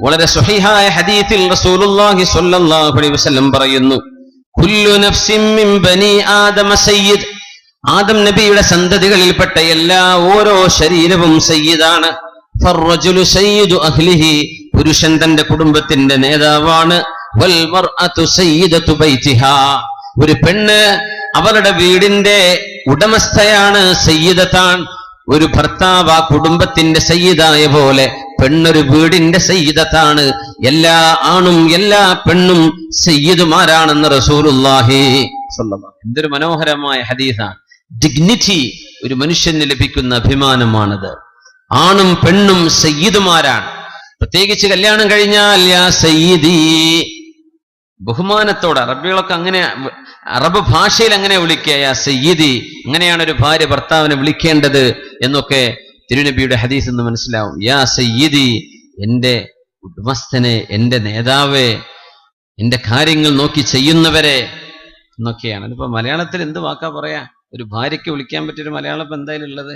വളരെ സ്വഹീഹായ ഹദീത്തിൽ റസൂലുള്ളാഹി സ്വല്ലല്ലാഹു അലൈഹി വസല്ലം പറയുന്നു കുല്ലു നഫ്സിൻ മിൻ ബനി ആദമ സയ്യിദ്. ആദം നബിയുടെ സന്തതികളിൽപ്പെട്ട എല്ലാ ഓരോ ശരീരവും സയ്യിദാണ്. ഫർറജുലു സയ്യിദു അഹ്ലിഹി. പുരുഷൻ തന്റെ കുടുംബത്തിന്റെ നേതാവാണ്. വൽ മർഅതു സയ്യിദതു ബൈതിഹാ ഒരു പെണ്ണ് അവരുടെ വീടിന്റെ ഉടമസ്ഥയാണ് സയ്യിദത്താൻ. ഒരു ഭർത്താവ് ആ കുടുംബത്തിന്റെ സയ്യിദായ പോലെ പെണ്ണൊരു വീടിന്റെ സയ്യിദത്താണ്. എല്ലാ ആണും എല്ലാ പെണ്ണും സയ്യിദുമാരാണെന്ന് സ്വല്ലല്ലാഹു എന്തൊരു മനോഹരമായ ഹദീസാണ്. ഡിഗ്നിറ്റി ഒരു മനുഷ്യന് ലഭിക്കുന്ന അഭിമാനമാണത്. ആണും പെണ്ണും സയ്യിദുമാരാണ്. പ്രത്യേകിച്ച് കല്യാണം കഴിഞ്ഞാൽ യാ സയ്യിദി. ബഹുമാനത്തോടെ അറബികളൊക്കെ അങ്ങനെ അറബ് ഭാഷയിൽ അങ്ങനെ വിളിക്കുക യാ സയ്യിദി. അങ്ങനെയാണ് ഒരു ഭാര്യ ഭർത്താവിനെ വിളിക്കേണ്ടത്. എന്നൊക്കെ തിരുനബിയുടെ ഹദീസ് എന്ന് മനസ്സിലാവും. യാ സയ്യിദി എന്റെ ഉടമസ്ഥനെ എന്റെ നേതാവേ എന്റെ കാര്യങ്ങൾ നോക്കി ചെയ്യുന്നവരെ എന്നൊക്കെയാണ്. അതിപ്പോൾ മലയാളത്തിൽ എന്ത് വാക്കാ പറയാ? ഒരു ഭാര്യയ്ക്ക് വിളിക്കാൻ പറ്റിയൊരു മലയാളം ഇപ്പൊ എന്തായാലും ഉള്ളത്?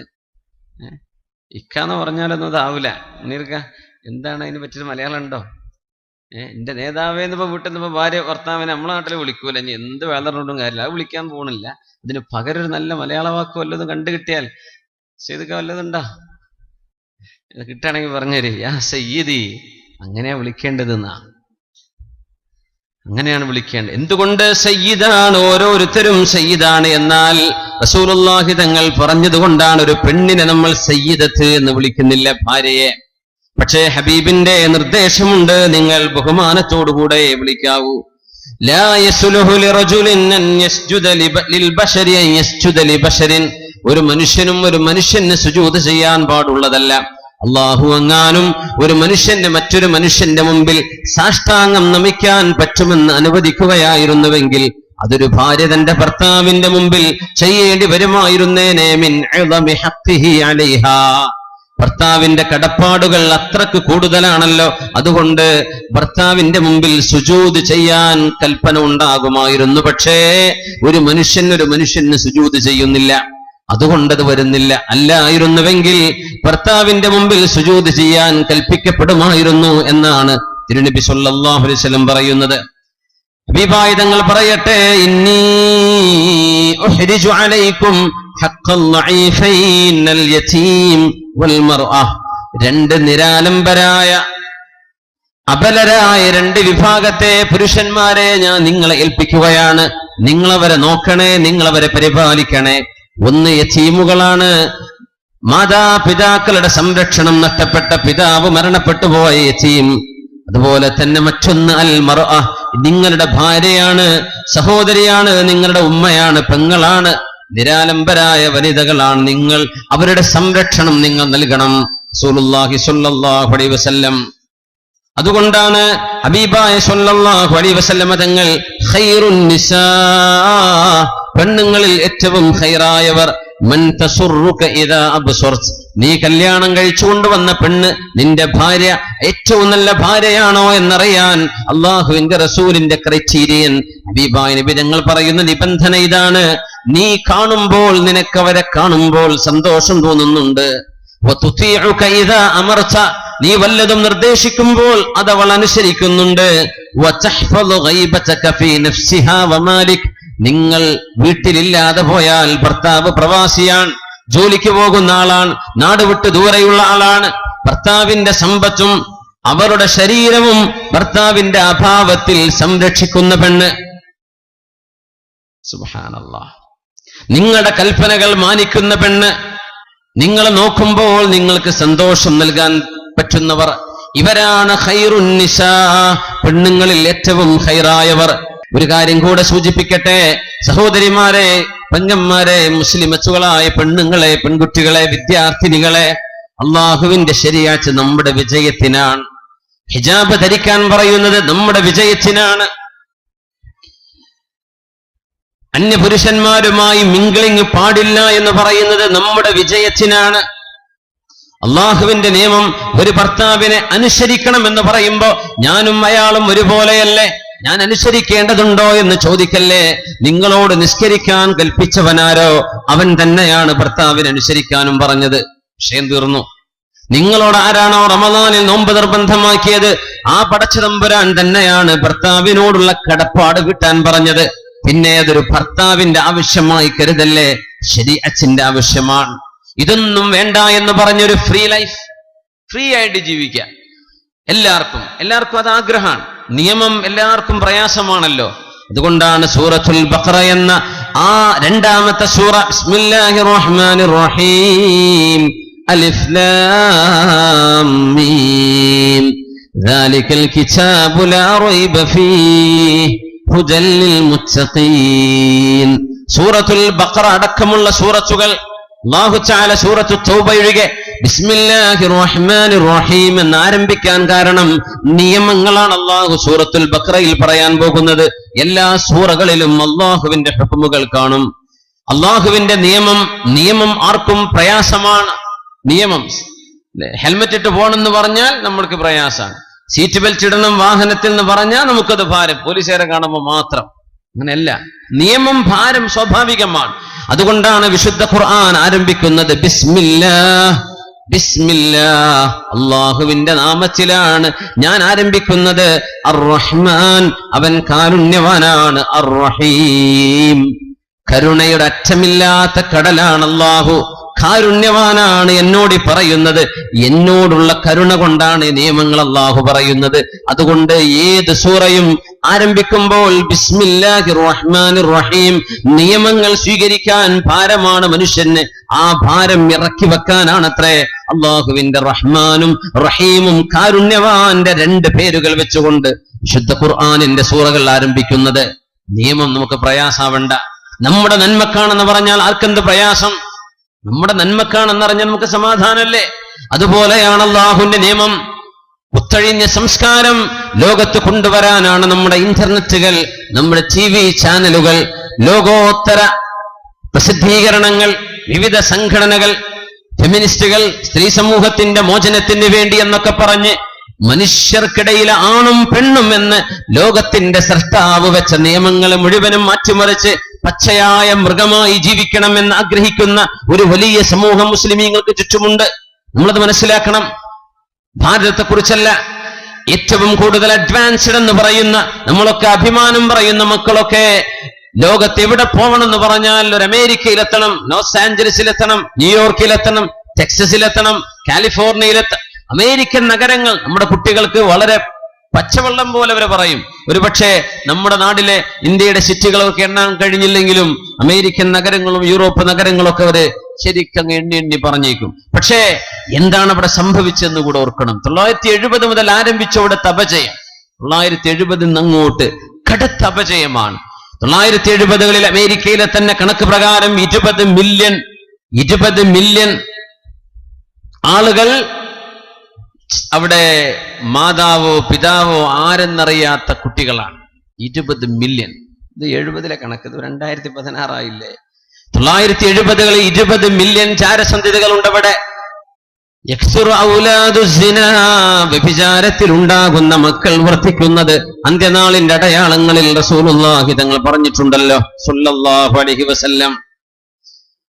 ഇക്ക എന്ന് പറഞ്ഞാലൊന്നും അതാവില്ല നീർക്ക എന്താണ് അതിന് പറ്റിയൊരു മലയാളം ഉണ്ടോ? ഏഹ് എന്റെ നേതാവേ ഇപ്പൊ വീട്ടിൽ നിന്ന് ഭാര്യ ഭർത്താവിനെ നമ്മളെ നാട്ടിൽ വിളിക്കൂല. ഇനി എന്ത് വേളറുകൊണ്ടും കാര്യമില്ല. അത് വിളിക്കാൻ പോണില്ല. അതിന് പകരം ഒരു നല്ല മലയാള വാക്ക് വല്ലതും കണ്ടു കിട്ടിയാൽ ചെയ്തൊക്കെ വല്ലതുണ്ടോ? കിട്ടുകയാണെങ്കിൽ പറഞ്ഞുതരി യാ സയ്യിദി അങ്ങനെയാ വിളിക്കേണ്ടതെന്നാ. അങ്ങനെയാണ് വിളിക്കേണ്ടത്. എന്തുകൊണ്ട് സയ്യിദാണ്? ഓരോരുത്തരും സയ്യിദാണ് എന്നാൽ റസൂലുള്ളാഹി തങ്ങൾ പറഞ്ഞതുകൊണ്ടാണ് ഒരു പെണ്ണിനെ നമ്മൾ സയ്യിദത്ത് എന്ന് വിളിക്കുന്നില്ല ഭാര്യയെ. പക്ഷേ ഹബീബിന്റെ നിർദ്ദേശമുണ്ട്. നിങ്ങൾ ബഹുമാനത്തോടുകൂടെ വിളിക്കാവൂ. ലാ ഒരു മനുഷ്യനും ഒരു മനുഷ്യന് സുജൂദ് ചെയ്യാൻ പാടുള്ളതല്ല. അള്ളാഹു അങ്ങാനും ഒരു മനുഷ്യന്റെ മറ്റൊരു മനുഷ്യന്റെ മുമ്പിൽ സാഷ്ടാംഗം നമിക്കാൻ പറ്റുമെന്ന് അനുവദിക്കുകയായിരുന്നുവെങ്കിൽ അതൊരു ഭാര്യ തന്റെ ഭർത്താവിന്റെ മുമ്പിൽ ചെയ്യേണ്ടി വരുമായിരുന്നേനെ ഭർത്താവിന്റെ കടപ്പാടുകൾ അത്രയ്ക്ക് കൂടുതലാണല്ലോ. അതുകൊണ്ട് ഭർത്താവിന്റെ മുമ്പിൽ സുജൂത് ചെയ്യാൻ കൽപ്പന ഉണ്ടാകുമായിരുന്നു. പക്ഷേ ഒരു മനുഷ്യൻ ഒരു മനുഷ്യന് സുജൂത് ചെയ്യുന്നില്ല. അതുകൊണ്ടത് വരുന്നില്ല. അല്ലായിരുന്നുവെങ്കിൽ ഭർത്താവിന്റെ മുമ്പിൽ സുജൂത് ചെയ്യാൻ കൽപ്പിക്കപ്പെടുമായിരുന്നു എന്നാണ് തിരുനബി സല്ലല്ലാഹു അലൈഹി വസല്ലം പറയുന്നത്. വിവാഹിതങ്ങൾ പറയട്ടെ ഇന്നി അലൈക്കും യതീം വൽ രണ്ട് നിരാലംബരായ അബലരായ രണ്ട് വിഭാഗത്തെ പുരുഷന്മാരെ ഞാൻ നിങ്ങളെ ഏൽപ്പിക്കുകയാണ്. നിങ്ങളവരെ നോക്കണേ നിങ്ങളവരെ പരിപാലിക്കണേ. ഒന്ന് യതീമുകളാണ് മാതാപിതാക്കളുടെ സംരക്ഷണം നഷ്ടപ്പെട്ട പിതാവ് മരണപ്പെട്ടു പോയ യതീം അതുപോലെ തന്നെ മറ്റൊന്ന് അൽ മറ നിങ്ങളുടെ ഭാര്യയാണ് സഹോദരിയാണ് നിങ്ങളുടെ ഉമ്മയാണ് പെങ്ങളാണ്. നിരാലംബരായ വനിതകളാണ് നിങ്ങൾ. അവരുടെ സംരക്ഷണം നിങ്ങൾ നൽകണം. റസൂലുള്ളാഹി സ്വല്ലല്ലാഹു അലൈഹി വസല്ലം. അതുകൊണ്ടാണ് ഹബീബായ സ്വല്ലല്ലാഹു അലൈഹി വസല്ലമ തങ്ങൾ പെണ്ണുങ്ങളിൽ ഏറ്റവും ഹൈറായവർ നീ കല്യാണം കഴിച്ചുകൊണ്ട് വന്ന പെണ്ണ് നിന്റെ ഭാര്യ ഏറ്റവും നല്ല ഭാര്യയാണോ എന്നറിയാൻ അള്ളാഹുവിന്റെ റസൂലിന്റെ ക്രൈറ്റീരിയൻ നബി തങ്ങൾ പറയുന്ന നിബന്ധന ഇതാണ്. നീ കാണുമ്പോൾ നിനക്ക് അവരെ കാണുമ്പോൾ സന്തോഷം തോന്നുന്നുണ്ട്. അമർച്ച നീ വല്ലതും നിർദ്ദേശിക്കുമ്പോൾ അതവൾ അനുസരിക്കുന്നുണ്ട്. നിങ്ങൾ വീട്ടിലില്ലാതെ പോയാൽ ഭർത്താവ് പ്രവാസിയാണ് ജോലിക്ക് പോകുന്ന ആളാണ് നാട് വിട്ട് ദൂരെയുള്ള ആളാണ്. ഭർത്താവിന്റെ സമ്പത്തും അവരുടെ ശരീരവും ഭർത്താവിന്റെ അഭാവത്തിൽ സംരക്ഷിക്കുന്ന പെണ്ണ്. സുബ്ഹാനല്ലാഹ്. നിങ്ങളുടെ കൽപ്പനകൾ മാനിക്കുന്ന പെണ്ണ്. നിങ്ങളെ നോക്കുമ്പോൾ നിങ്ങൾക്ക് സന്തോഷം നൽകാൻ പറ്റുന്നവർ. ഇവരാണ് ഖൈറുൻ നിസാ പെണ്ണുങ്ങളിൽ ഏറ്റവും ഖൈറായവർ. ഒരു കാര്യം കൂടെ സൂചിപ്പിക്കട്ടെ. സഹോദരിമാരെ പെങ്ങന്മാരെ മുസ്ലിമച്ചുകളായ പെണ്ണുങ്ങളെ പെൺകുട്ടികളെ വിദ്യാർത്ഥിനികളെ അള്ളാഹുവിന്റെ ശരിയാഴ്ച നമ്മുടെ വിജയത്തിനാണ്. ഹിജാബ് ധരിക്കാൻ പറയുന്നത് നമ്മുടെ വിജയത്തിനാണ്. അന്യപുരുഷന്മാരുമായി മിങ്കിളിങ് പാടില്ല എന്ന് പറയുന്നത് നമ്മുടെ വിജയത്തിനാണ്. അള്ളാഹുവിന്റെ നിയമം ഒരു ഭർത്താവിനെ അനുസരിക്കണം എന്ന് പറയുമ്പോ ഞാനും അയാളും ഒരുപോലെയല്ലേ? ഞാൻ അനുസരിക്കേണ്ടതുണ്ടോ എന്ന് ചോദിക്കല്ലേ? നിങ്ങളോട് നിസ്കരിക്കാൻ കൽപ്പിച്ചവനാരോ? അവൻ തന്നെയാണ് ഭർത്താവിന് അനുസരിക്കാനും പറഞ്ഞത്. വിഷയം തീർന്നു. നിങ്ങളോട് ആരാണോ റമദാനിൽ നോമ്പ് നിർബന്ധമാക്കിയത്? ആ പടച്ചതമ്പുരാൻ തന്നെയാണ് ഭർത്താവിനോടുള്ള കടപ്പാട് കിട്ടാൻ പറഞ്ഞത്. പിന്നെ അതൊരു ഭർത്താവിന്റെ ആവശ്യമായി കരുതല്ലേ? ശരി അച്ഛന്റെ ആവശ്യമാണ്. ഇതൊന്നും വേണ്ട എന്ന് പറഞ്ഞൊരു ഫ്രീ ലൈഫ് ഫ്രീ ആയിട്ട് ജീവിക്കുക. എല്ലാവർക്കും എല്ലാവർക്കും അത് ആഗ്രഹമാണ്. നിയമം എല്ലാവർക്കും പ്രയാസമാണല്ലോ അതുകൊണ്ടാണ് സൂറത്തുൽ ബഖറ എന്ന ആ രണ്ടാമത്തെ സൂറ ബിസ്മില്ലാഹിർ റഹ്മാനിർ റഹീം അലിഫ് ലാം മീം ذلك الكتاب لا ريب فيه هدى للمتقين സൂറത്തുൽ ബഖറ അടക്കമുള്ള സൂറത്തുകൾ അല്ലാഹു തആല സൂറത്തു തൗബ ഒഴികെ ബിസ്മില്ലാഹിർ റഹ്മാനിർ റഹീം എന്ന് ആരംഭിക്കാൻ കാരണം നിയമങ്ങളാണ് അള്ളാഹു സൂറത്തുൽ ബക്രയിൽ പറയാൻ പോകുന്നത്. എല്ലാ സൂറകളിലും അള്ളാഹുവിന്റെ ഹുക്കുമുകൾ കാണും. അള്ളാഹുവിന്റെ നിയമം നിയമം ആർക്കും പ്രയാസമാണ്. നിയമം. ഹെൽമെറ്റ് ഇട്ട് പോകണമെന്ന് പറഞ്ഞാൽ നമ്മൾക്ക് പ്രയാസമാണ്. സീറ്റ് ബെൽറ്റ് ഇടണം വാഹനത്തിൽ എന്ന് പറഞ്ഞാൽ നമുക്കത് ഭാരം. പോലീസുകാരെ കാണുമ്പോൾ മാത്രം. അങ്ങനെയല്ല. നിയമം ഭാരം സ്വാഭാവികമാണ്. അതുകൊണ്ടാണ് വിശുദ്ധ ഖുർആൻ ആരംഭിക്കുന്നത്. ബിസ്മില്ലാ ബിസ്മില്ലാ അള്ളാഹുവിന്റെ നാമത്തിലാണ് ഞാൻ ആരംഭിക്കുന്നത്. അർ റഹ്മാൻ അവൻ കാരുണ്യവാനാണ്. അർ റഹീം കരുണയുടെ അറ്റമില്ലാത്ത കടലാണ് അള്ളാഹു. കാരുണ്യവാനാണ് എന്നോട് പറയുന്നത്. എന്നോടുള്ള കരുണ കൊണ്ടാണ് നിയമങ്ങൾ അള്ളാഹു പറയുന്നത്. അതുകൊണ്ട് ഏത് സൂറയും ആരംഭിക്കുമ്പോൾ ബിസ്മില്ലാഹി റഹ്മാൻ റഹീം നിയമങ്ങൾ സ്വീകരിക്കാൻ ഭാരമാണ് മനുഷ്യന്. ആ ഭാരം ഇറക്കി വെക്കാനാണത്രേ. അള്ളാഹുവിന്റെ റഹ്മാനും റഹീമും കാരുണ്യവാന്റെ രണ്ട് പേരുകൾ വെച്ചുകൊണ്ട് വിശുദ്ധ ഖുർആാനിന്റെ സൂറകൾ ആരംഭിക്കുന്നത്. നിയമം നമുക്ക് പ്രയാസാവണ്ട. നമ്മുടെ നന്മക്കാണെന്ന് പറഞ്ഞാൽ ആർക്കെന്ത് പ്രയാസം? നമ്മുടെ നന്മക്കാണെന്നറിഞ്ഞാൽ നമുക്ക് സമാധാനമല്ലേ അതുപോലെയാണ് അള്ളാഹുവിന്റെ നിയമം. കുത്തഴിഞ്ഞ സംസ്കാരം ലോകത്ത് കൊണ്ടുവരാനാണ് നമ്മുടെ ഇന്റർനെറ്റുകൾ നമ്മുടെ ടി വി ചാനലുകൾ ലോകോത്തര പ്രസിദ്ധീകരണങ്ങൾ വിവിധ സംഘടനകൾ ഫെമിനിസ്റ്റുകൾ സ്ത്രീ സമൂഹത്തിന്റെ മോചനത്തിന് വേണ്ടി എന്നൊക്കെ പറഞ്ഞ് മനുഷ്യർക്കിടയിൽ ആണും പെണ്ണും എന്ന് ലോകത്തിന്റെ സൃഷ്ടാവ് വെച്ച നിയമങ്ങൾ മുഴുവനും മാറ്റിമറിച്ച് പച്ചയായ മൃഗമായി ജീവിക്കണമെന്ന് ആഗ്രഹിക്കുന്ന ഒരു വലിയ സമൂഹം മുസ്ലിമീങ്ങൾക്ക് ചുറ്റുമുണ്ട്. നമ്മളത് മനസ്സിലാക്കണം. ഭാരതത്തെക്കുറിച്ചല്ല ഏറ്റവും കൂടുതൽ അഡ്വാൻസ്ഡ് എന്ന് പറയുന്ന നമ്മളൊക്കെ അഭിമാനം പറയുന്ന മക്കളൊക്കെ ലോകത്ത് എവിടെ പോകണം എന്ന് പറഞ്ഞാൽ ഒരു അമേരിക്കയിലെത്തണം ലോസ് ആഞ്ചലസിലെത്തണം ന്യൂയോർക്കിലെത്തണം ടെക്സസിലെത്തണം കാലിഫോർണിയയിലെത്ത അമേരിക്കൻ നഗരങ്ങൾ നമ്മുടെ കുട്ടികൾക്ക് വളരെ പച്ചവെള്ളം പോലെ അവരെ പറയും. ഒരുപക്ഷെ നമ്മുടെ നാട്ടിലെ ഇന്ത്യയുടെ സിറ്റികളൊക്കെ എണ്ണാൻ കഴിഞ്ഞില്ലെങ്കിലും അമേരിക്കൻ നഗരങ്ങളും യൂറോപ്പ് നഗരങ്ങളൊക്കെ അവർ ശരിക്കങ്ങ് എണ്ണി എണ്ണി പറഞ്ഞേക്കും. പക്ഷേ എന്താണ് അവിടെ സംഭവിച്ചെന്ന് കൂടെ ഓർക്കണം. തൊള്ളായിരത്തി എഴുപത് മുതൽ ആരംഭിച്ച തപജയം തൊള്ളായിരത്തി എഴുപതിൽ നിന്ന് അങ്ങോട്ട് കടുത്ത അപജയമാണ് തൊള്ളായിരത്തി എഴുപതുകളിൽ അമേരിക്കയിലെ തന്നെ കണക്ക് പ്രകാരം ഇരുപത് മില്യൺ ഇരുപത് മില്യൺ ആളുകൾ അവിടെ മാതാവോ പിതാവോ ആരെന്നറിയാത്ത കുട്ടികളാണ്. ഇരുപത് മില്യൺ ഇത് എഴുപതിലെ കണക്ക്. ഇത് രണ്ടായിരത്തി പതിനാറായില്ലേ? തൊള്ളായിരത്തി എഴുപതുകളിൽ ഇരുപത് മില്യൺ ചാരസന്ധിതകൾ ഉണ്ട് വ്യഭിചാരത്തിൽ ഉണ്ടാകുന്ന മക്കൾ വർദ്ധിക്കുന്നത് അന്ത്യനാളിന്റെ അടയാളങ്ങളിൽ റസൂലുള്ളാഹി തങ്ങൾ പറഞ്ഞിട്ടുണ്ടല്ലോ അലൈഹി വസല്ലം.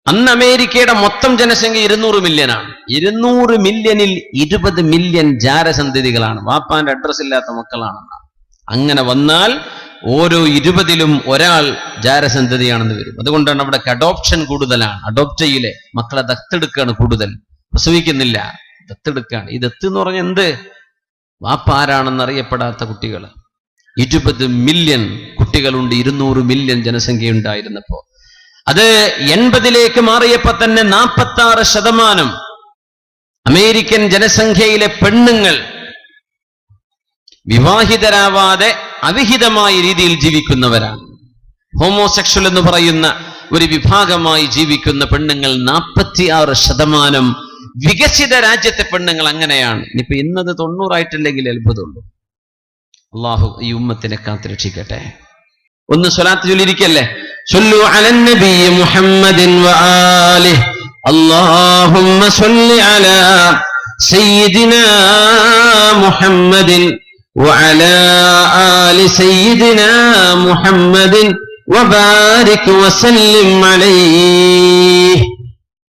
അന്ന് അമേരിക്കയുടെ മൊത്തം ജനസംഖ്യ ഇരുന്നൂറ് മില്യനാണ് ഇരുന്നൂറ് മില്യനിൽ ഇരുപത് മില്യൺ ജാരസന്ധിതികളാണ്. വാപ്പാന്റെ അഡ്രസ് ഇല്ലാത്ത മക്കളാണെന്നാണ്. അങ്ങനെ വന്നാൽ ഓരോ ഇരുപതിലും ഒരാൾ ജാരസന്ധതിയാണെന്ന് വരും. അതുകൊണ്ടാണ് അവിടെ അഡോപ്ഷൻ കൂടുതലാണ്. അഡോപ്റ്റയിലെ മക്കളെ ദത്തെടുക്കുകയാണ് കൂടുതൽ. പ്രസവിക്കുന്നില്ല. ദത്തെടുക്കുകയാണ്. ഈ ദത്ത് എന്ന് പറഞ്ഞാൽ എന്ത്? വാപ്പാരാണെന്ന് അറിയപ്പെടാത്ത കുട്ടികൾ. ഇരുപത് മില്യൺ കുട്ടികളുണ്ട്. ഇരുന്നൂറ് മില്യൺ ജനസംഖ്യ ഉണ്ടായിരുന്നപ്പോ അത് എൺപതിലേക്ക് മാറിയപ്പോ തന്നെ നാൽപ്പത്തി ആറ് ശതമാനം അമേരിക്കൻ ജനസംഖ്യയിലെ പെണ്ണുങ്ങൾ വിവാഹിതരാവാതെ അവിഹിതമായ രീതിയിൽ ജീവിക്കുന്നവരാണ്. ഹോമോസെക്ഷൽ എന്ന് പറയുന്ന ഒരു വിഭാഗമായി ജീവിക്കുന്ന പെണ്ണുങ്ങൾ നാൽപ്പത്തിയാറ് ശതമാനം വികസിത രാജ്യത്തെ പെണ്ണുങ്ങൾ അങ്ങനെയാണ് ഇനിയിപ്പോ ഇന്നത് തൊണ്ണൂറായിട്ടില്ലെങ്കിൽ അത്ഭുതമുള്ളൂ അള്ളാഹു ഈ ഉമ്മത്തിനെ കാത്തുരക്ഷിക്കട്ടെ ഒന്ന് സ്വലാത്ത് ചൊല്ലിയിരിക്കല്ലേ صلوا على النبي محمد وآله اللهم صل على سيدنا محمد وعلى آل سيدنا محمد وبارك وسلم عليه